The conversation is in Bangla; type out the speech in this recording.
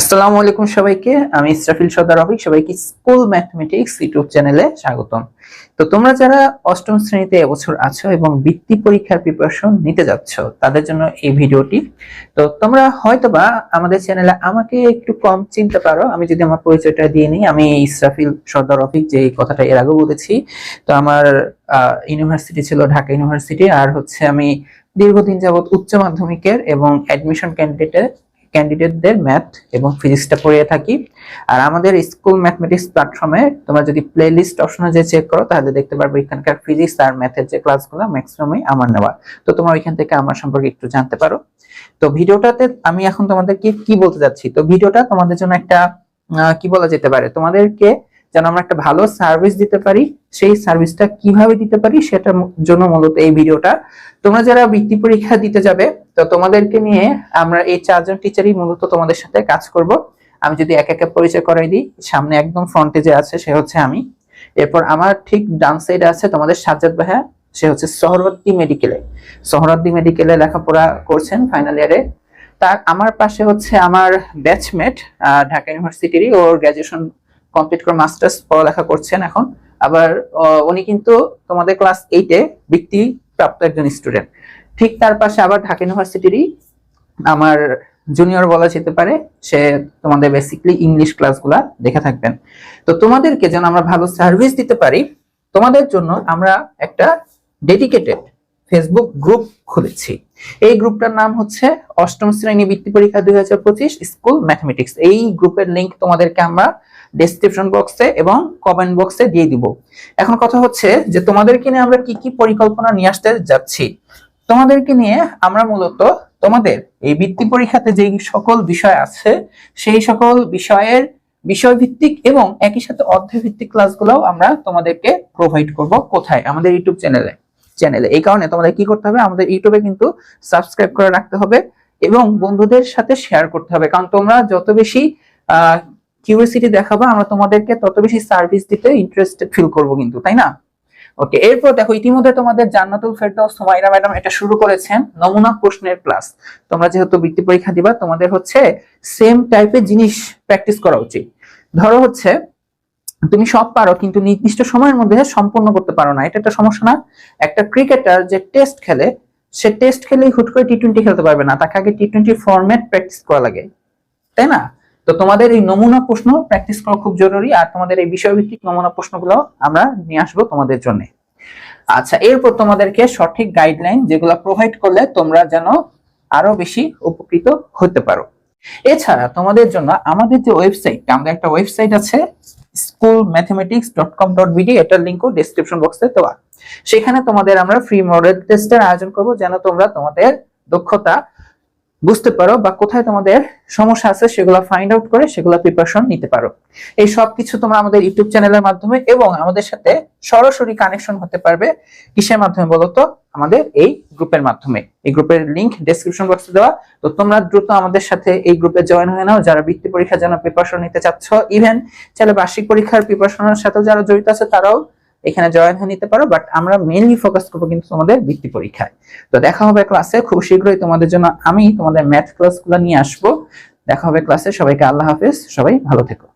আসসালামু আলাইকুম সবাইকে। আমি ইসরাফিল সর্দার রফিক সবাইকে স্কুল ম্যাথমেটিক্স ইউটিউব চ্যানেলে স্বাগতম। তো তোমরা যারা অষ্টম শ্রেণীতে এবছর আছো এবং বৃত্তি পরীক্ষার প্রিপারেশন নিতে যাচ্ছ, তাদের জন্য এই ভিডিওটি। তো তোমরা হয়তোবা আমাদের চ্যানেলে আমাকে একটু কম চিনতে পারো, আমি যদি আমার পরিচয়টা দিয়ে নিই, আমি ইসরাফিল সর্দার রফিক যে এই কথাটা এর আগেও বলেছি। তো আমার ইউনিভার্সিটি ছিল ঢাকা ইউনিভার্সিটি আর হচ্ছে আমি দীর্ঘদিন যাবত উচ্চ মাধ্যমিকের এবং অ্যাডমিশন ক্যান্ডিডেটের ক্যান্ডিডেটদের ম্যাথ এবং ফিজিক্সটা পড়িয়ে থাকি। আর আমাদের স্কুল ম্যাথমেটিক্স প্ল্যাটফর্মে তোমরা যদি প্লে লিস্ট অপশনে যে চেক করো, তাহলে দেখতে পারবে এখানকার ফিজিক্স আর ম্যাথের যে ক্লাসগুলো ম্যাক্সিমামই আমার নেওয়া। তো তোমরা ওইখান থেকে আমার সম্পর্কে একটু জানতে পারো। তো ভিডিওটাতে আমি এখন তোমাদেরকে কি বলতে যাচ্ছি তো ভিডিওটা তোমাদের জন্য একটা কি বলা যেতে পারে? তোমাদেরকে যেন আমরা একটা ভালো সার্ভিস দিতে পারি, সেই সার্ভিসটা কীভাবে দিতে পারি সেটার জন্য মূলত এই ভিডিওটা। তোমরা যারা বৃত্তি পরীক্ষা দিতে যাবে, তো তোমাদেরকে নিয়ে আমরা এই চারজন টিচারই মূলত তোমাদের সাথে কাজ করব। আমি যদি এক একে পরিচয় করাই দিই, সামনে একদম ফ্রন্টে যে আছে সে হচ্ছে আমি। এরপর আমার ঠিক ডান সাইডে আছে তোমাদের সাজ্জাদ ভাইয়া, সে হচ্ছে সহরদ্দি মেডিকেলে সহরদ্দি মেডিকেলে লেখাপড়া করছেন ফাইনাল ইয়ারে তার, আমার পাশে হচ্ছে আমার ব্যাচমেট ঢাকা ইউনিভার্সিটিরই ওর গ্র্যাজুয়েশন কমপ্লিট করে মাস্টার্স পড়ালেখা করছেন এখন। আবার উনি কিন্তু তোমাদের ক্লাস এইটে বৃত্তি প্রাপ্ত একজন স্টুডেন্ট ঠিক তার পাশে আবার ঢাকা ইউনিভার্সিটিরই আমার জুনিয়র বলা যেতে পারে, সে তোমাদের বেসিকলি ইংলিশ ক্লাসগুলা দেখে থাকবেন। তো তোমাদেরকে যেন আমরা ভালো সার্ভিস দিতে পারি, তোমাদের জন্য আমরা একটা ডেডিকেটেড ফেসবুক গ্রুপ খুলেছি। এই গ্রুপটার নাম হচ্ছে অষ্টম শ্রেণি বৃত্তি পরীক্ষা দুই হাজার পঁচিশ স্কুল ম্যাথমেটিক্স। এই গ্রুপের লিংক তোমাদেরকে আমরা ডেসক্রিপশন বক্সে এবং কমেন্ট বক্সে দিয়ে দিব। এখন কথা হচ্ছে যে তোমাদেরকে নিয়ে আমরা কি কি পরিকল্পনা নিয়ে আসতে যাচ্ছি, তোমাদেরকে নিয়ে আমরা মূলত তোমাদের এই বৃত্তি পরীক্ষাতে যে সকল বিষয় আছে, সেই সকল বিষয়ের বিষয় ভিত্তিক এবং একই সাথে অধ্যায় ভিত্তিক ক্লাসগুলোও আমরা তোমাদেরকে প্রোভাইড করব কোথায়? আমাদের ইউটিউব চ্যানেলে চ্যানেলে এই কারণে তোমাদের কি করতে হবে? আমাদের ইউটিউবে কিন্তু সাবস্ক্রাইব করে রাখতে হবে এবং বন্ধুদের সাথে শেয়ার করতে হবে। কারণ তোমরা যত বেশি কিউরিয়াসিটি দেখাবা, আমরা তোমাদেরকে তত বেশি সার্ভিস দিতে ইন্টারেস্টেড ফিল করব কিন্তু, তাই না? ওকে এরপর দেখো, ইতিমধ্যে তোমাদের জান্নাতুল ফেরদৌস সুমাইরা ম্যাডাম এটা শুরু করেছেন নমুনা প্রশ্নের ক্লাস তোমরা যেহেতু বৃত্তি পরীক্ষা দিবা, তোমাদের হচ্ছে সেম টাইপের জিনিস প্র্যাকটিস করা উচিত। ধরো হচ্ছে তুমি সব পারো, কিন্তু নির্দিষ্ট সময়ের মধ্যে সম্পূর্ণ করতে পারো না। এটা একটা সমস্যা না। একটা ক্রিকেটার যে টেস্ট খেলে, সে টেস্ট খেলেই হুট করে টি টোয়েন্টি খেলতে পারবে না। তাকে আগে টি টোয়েন্টি ফরম্যাট প্র্যাকটিস করা লাগে। তাই না? তো তোমাদের এই নমুনা প্রশ্ন প্র্যাকটিস করা খুব জরুরি, আর তোমাদের এই বিষয়ভিত্তিক নমুনা প্রশ্নগুলো আমরা নিয়ে আসব তোমাদের জন্য। আচ্ছা এরপর তোমাদেরকে সঠিক গাইডলাইন যেগুলো প্রোভাইড করলে তোমরা যেন আরও বেশি উপকৃত হতে পারো। এছাড়া তোমাদের জন্য আমাদের যে ওয়েবসাইট আমাদের একটা ওয়েবসাইট আছে school mathematics dot com dot BD এটার লিঙ্কও ডিসক্রিপশন বক্সে দেওয়া। সেখানে তোমাদের আমরা ফ্রি মডেল টেস্টের আয়োজন করব, যেন তোমরা তোমাদের দক্ষতা বুঝতে পারো বা কোথায় তোমাদের সমস্যা আছে, সেগুলো ফাইন্ড আউট করে সেগুলো প্রিপারেশন নিতে পারো। এই সব কিছু তোমরা আমাদের ইউটিউব চ্যানেলের মাধ্যমে এবং আমাদের সাথে সরাসরি কানেকশন হতে পারবে। কিসের মাধ্যমে বলতো আমাদের এই গ্রুপের মাধ্যমে। এই গ্রুপের লিংক ডেসক্রিপশন বক্সে দেওয়া। তো তোমরা দ্রুত আমাদের সাথে এই গ্রুপে জয়েন হয়ে নাও। যারা বৃত্তি পরীক্ষার জন্য প্রিপারেশন নিতে চাচ্ছ ইভেন চাইলে বার্ষিক পরীক্ষার প্রিপারেশনের সাথে যারা জড়িত আছে, তারাও এখানে জয়েন হয়ে নিতে পারো বাট আমরা মেইনলি ফোকাস করব কিন্তু তোমাদের বৃত্তি পরীক্ষায়। তো দেখা হবে ক্লাসে খুব শীঘ্রই তোমাদের জন্য আমি তোমাদের ম্যাথ ক্লাসগুলো নিয়ে আসব। দেখা হবে ক্লাসে সবাইকে আল্লাহ হাফেজ, সবাই ভালো থেকো।